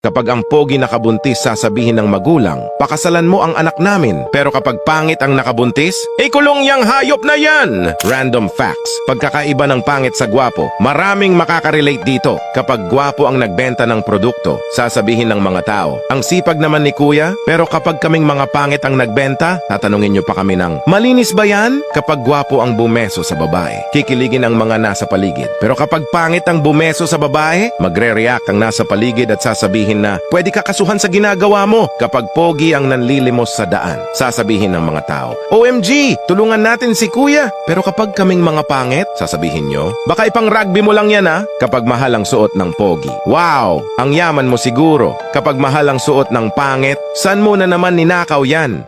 Kapag ang pogi nakabuntis, sasabihin ng magulang, pakasalan mo ang anak namin. Pero kapag pangit ang nakabuntis, ikulong yang hayop na yan! Random facts. Pagkakaiba ng pangit sa gwapo, maraming makakarelate dito. Kapag gwapo ang nagbenta ng produkto, sasabihin ng mga tao, ang sipag naman ni kuya, pero kapag kaming mga pangit ang nagbenta, tatanungin nyo pa kami ng, malinis ba yan? Kapag gwapo ang bumeso sa babae, kikiligin ang mga nasa paligid. Pero kapag pangit ang bumeso sa babae, magre-react ang nasa paligid at sasabihin na, pwede ka kasuhan sa ginagawa mo. Kapag pogi ang nanlilimos sa daan, sasabihin ng mga tao, OMG, tulungan natin si kuya. Pero kapag kaming mga pangit, sasabihin nyo, baka ipang rugby mo lang yan ha, kapag mahal ang suot ng pogi. Wow, ang yaman mo siguro. Kapag mahal ang suot ng pangit, saan mo na naman ninakaw yan?